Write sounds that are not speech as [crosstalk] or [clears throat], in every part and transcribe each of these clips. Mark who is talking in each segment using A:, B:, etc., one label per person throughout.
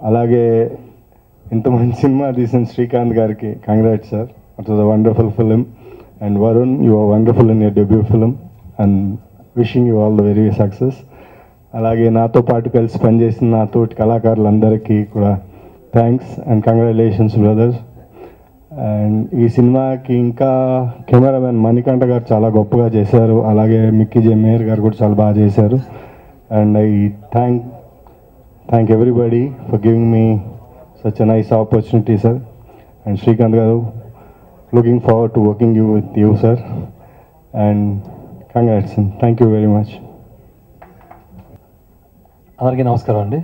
A: అలాగే ఇంత మంచి సినిమా తీసిన శ్రీకాంత్ గారికి congrats sir it was a wonderful film and Varun you are wonderful in your debut film and wishing you all the very success అలాగే నాతో పాటు కలిసి పనిచేసిన నా తోటి కళాకారులందరికీ కూడా thanks and congratulations brothers and ఈ సినిమాకి ఇంకా కెమెరామెన్ మణికంఠ గారు చాలా గొప్పగా చేశారు అలాగే మిక్కీ జే మేయర్ గారు కూడా చాలా బాగా చేశారు and I thank thank everybody for giving me such a nice opportunity sir and Srikanth garu looking forward to working you with you sir and congrats thank you very much
B: అందరికీ నమస్కారం అండి.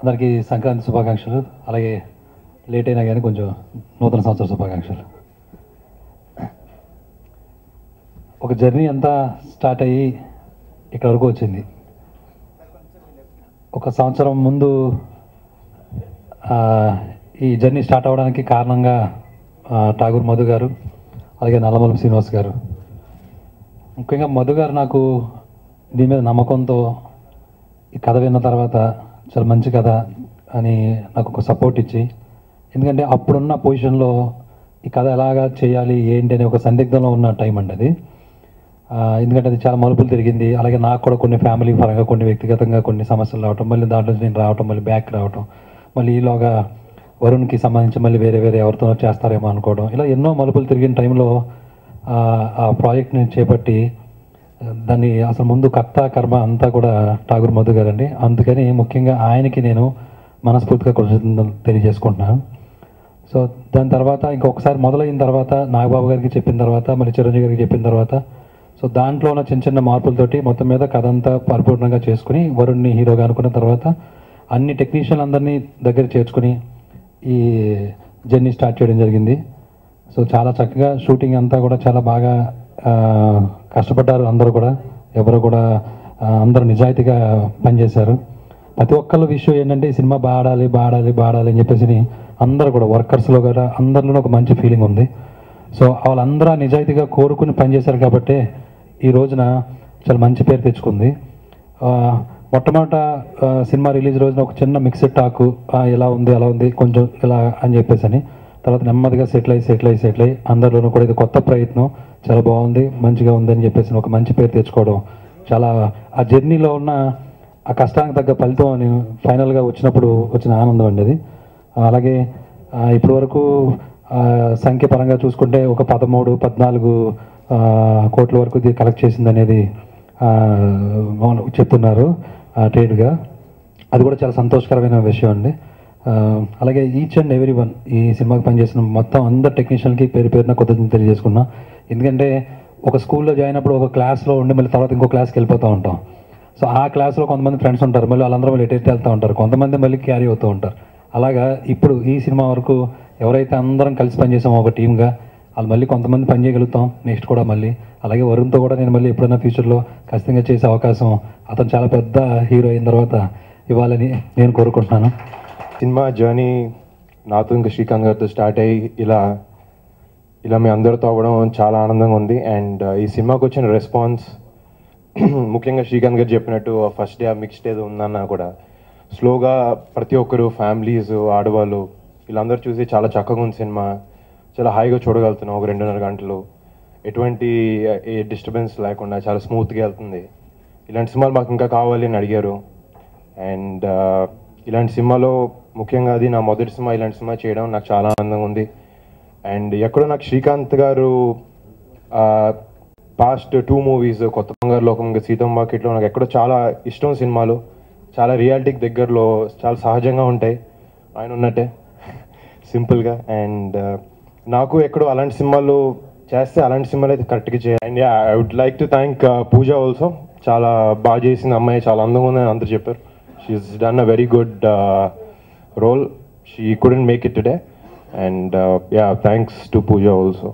B: అందరికీ సంక్రాంతి శుభాకాంక్షలు. అలాగే లేట్ అయినా కానీ కొంచెం నూతన సంవత్సర శుభాకాంక్షలు. ఒక జర్నీ అంతా స్టార్ట్ అయ్యి ఇక్కడ వరకు వచ్చింది. ఒక సంవత్సరం ముందు ఈ జర్నీ స్టార్ట్ అవ్వడానికి కారణంగా ఠాగూర్ మధు గారు అలాగే నల్లమల శ్రీనివాస్ గారు. ముఖ్యంగా మధు గారు నాకు దీని మీద నమ్మకంతో ఈ కథ విన్న తర్వాత చాలా మంచి కథ అని నాకు ఒక సపోర్ట్ ఇచ్చి ఎందుకంటే అప్పుడున్న పొజిషన్లో ఈ కథ ఎలాగా చేయాలి ఏంటి అనే ఒక సందిగ్ధంలో ఉన్న టైం అండి అది. ఎందుకంటే అది చాలా మలుపులు తిరిగింది. అలాగే నాకు కూడా కొన్ని ఫ్యామిలీ పరంగా కొన్ని వ్యక్తిగతంగా కొన్ని సమస్యలు రావటం మళ్ళీ దాంట్లో నేను రావటం మళ్ళీ బ్యాక్ రావటం మళ్ళీ ఈలోగా వరుణ్కి సంబంధించి మళ్ళీ వేరే వేరే ఎవరితో చేస్తారేమో అనుకోవడం. ఇలా ఎన్నో మలుపులు తిరిగిన టైంలో ఆ, ఆ ప్రాజెక్ట్ని చేపట్టి దాన్ని అసలు ముందు కర్త కర్మ అంతా కూడా ఠాగూర్ మధు గారండి. అందుకని ముఖ్యంగా ఆయనకి నేను మనస్ఫూర్తిగా కృతజ్ఞతలు తెలియజేసుకుంటున్నాను. సో దాని తర్వాత ఇంకొకసారి మొదలైన తర్వాత నాగబాబు గారికి చెప్పిన తర్వాత మళ్ళీ చిరంజీవి గారికి చెప్పిన తర్వాత సో దాంట్లో ఉన్న చిన్న చిన్న మార్పులతోటి మొత్తం మీద కథ అంతా పరిపూర్ణంగా చేసుకుని వరుణ్ని హీరోగా అనుకున్న తర్వాత అన్ని టెక్నీషియన్ అందరినీ దగ్గర చేర్చుకుని ఈ జర్నీ స్టార్ట్ చేయడం జరిగింది. సో చాలా చక్కగా షూటింగ్ అంతా కూడా చాలా బాగా కష్టపడ్డారు అందరూ కూడా. ఎవరు కూడా అందరూ నిజాయితీగా పనిచేశారు. ప్రతి ఒక్కళ్ళ విషయం ఏంటంటే ఈ సినిమా బాడాలి బాడాలి బాడాలి అని చెప్పేసి అందరూ కూడా వర్కర్స్లో కూడా అందరిలోనూ ఒక మంచి ఫీలింగ్ ఉంది. సో వాళ్ళందరూ నిజాయితీగా కోరుకుని పనిచేశారు కాబట్టి ఈ రోజున చాలా మంచి పేరు తెచ్చుకుంది. మొట్టమొదట సినిమా రిలీజ్ రోజున ఒక చిన్న మిక్స్డ్ టాక్ ఎలా ఉంది అలా ఉంది కొంచెం ఇలా అని చెప్పేసి అని తర్వాత నెమ్మదిగా సెటిల్ అయ్యి సెటిల్ అయ్యి సెటిల్ అయ్యి అందరిలోనూ కూడా ఇది కొత్త ప్రయత్నం చాలా బాగుంది మంచిగా ఉంది అని చెప్పేసి ఒక మంచి పేరు తెచ్చుకోవడం చాలా ఆ జర్నీలో ఉన్న ఆ కష్టానికి తగ్గ ఫలితం అని ఫైనల్గా వచ్చినప్పుడు వచ్చిన ఆనందం అండి అది. అలాగే ఇప్పటివరకు ఇప్పటి వరకు సంఖ్య పరంగా చూసుకుంటే ఒక పదమూడు పద్నాలుగు కోట్ల వరకు ఇది కలెక్ట్ చేసింది అనేది ఆ, చెప్తున్నారు ట్రేడ్గా. అది కూడా చాలా సంతోషకరమైన విషయం అండి. అలాగే ఈచ్ అండ్ ఎవ్రీ వన్ ఈ సినిమాకి పనిచేసిన మొత్తం అందరు టెక్నీషియన్కి పేరు పేరున కృతజ్ఞతలు తెలియజేసుకున్నా. ఎందుకంటే ఒక స్కూల్లో జాయిన్ అప్పుడు ఒక క్లాస్లో ఉండి మళ్ళీ తర్వాత ఇంకో క్లాస్కి వెళ్ళిపోతూ ఉంటాం. సో ఆ క్లాస్లో కొంతమంది ఫ్రెండ్స్ ఉంటారు మళ్ళీ వాళ్ళందరూ మళ్ళీ ఎటు వెళ్తూ ఉంటారు కొంతమంది మళ్ళీ క్యారీ అవుతూ ఉంటారు. అలాగా ఇప్పుడు ఈ సినిమా వరకు ఎవరైతే అందరం కలిసి పనిచేసామో ఒక టీమ్గా వాళ్ళు మళ్ళీ కొంతమంది పని చేయగలుగుతాం నెక్స్ట్ కూడా మళ్ళీ. అలాగే వరుణ్తో కూడా నేను మళ్ళీ ఎప్పుడైనా ఫ్యూచర్లో ఖచ్చితంగా చేసే అవకాశం అతను చాలా పెద్ద హీరో అయిన తర్వాత ఇవ్వాలని నేను కోరుకుంటున్నాను.
C: సినిమా జర్నీ నాతో ఇంకా శ్రీకాంత్ గారితో స్టార్ట్ అయ్యి ఇలా ఇలా మీ అందరితో అవ్వడం చాలా ఆనందంగా ఉంది. అండ్ ఈ సినిమాకి వచ్చిన రెస్పాన్స్ [clears throat] ముఖ్యంగా శ్రీకాంత్ గారు చెప్పినట్టు ఫస్ట్ డే మిక్స్డ్ డే ఉందన్నా కూడా స్లోగా ప్రతి ఒక్కరు ఫ్యామిలీస్ ఆడవాళ్ళు వీళ్ళందరూ చూసి చాలా చక్కగా ఉంది సినిమా. చాలా హాయిగా చూడగలుగుతున్నాం ఒక రెండున్నర గంటలు. ఎటువంటి ఏ డిస్టర్బెన్స్ లేకుండా చాలా స్మూత్గా వెళ్తుంది. ఇలాంటి సినిమాలు మాకు ఇంకా కావాలి అని అడిగారు. అండ్ ఇలాంటి సినిమాలో ముఖ్యంగా అది నా మొదటి సినిమా ఇలాంటి సినిమా చేయడం నాకు చాలా ఆనందంగా ఉంది. అండ్ ఎక్కడో నాకు శ్రీకాంత్ గారు పాస్ట్ టూ మూవీస్ కొత్త బంగారు లోకం ఇంకా సీతం మార్కెట్లో నాకు ఎక్కడో చాలా ఇష్టం సినిమాలు. చాలా రియాలిటీకి దగ్గరలో చాలా సహజంగా ఉంటాయి. ఆయన ఉన్నట్టే. [laughs] సింపుల్గా అండ్ నాకు ఎక్కడో అలాంటి సినిమాలు చేస్తే అలాంటి సినిమాలు అయితే కరెక్ట్గా చేయాలి. And I would like to thank Pooja also చాలా బాగా చేసింది అమ్మాయి చాలా అందంగా ఉందని అందరు చెప్పారు. She's done a very good role she couldn't make it today and yeah thanks to Pooja also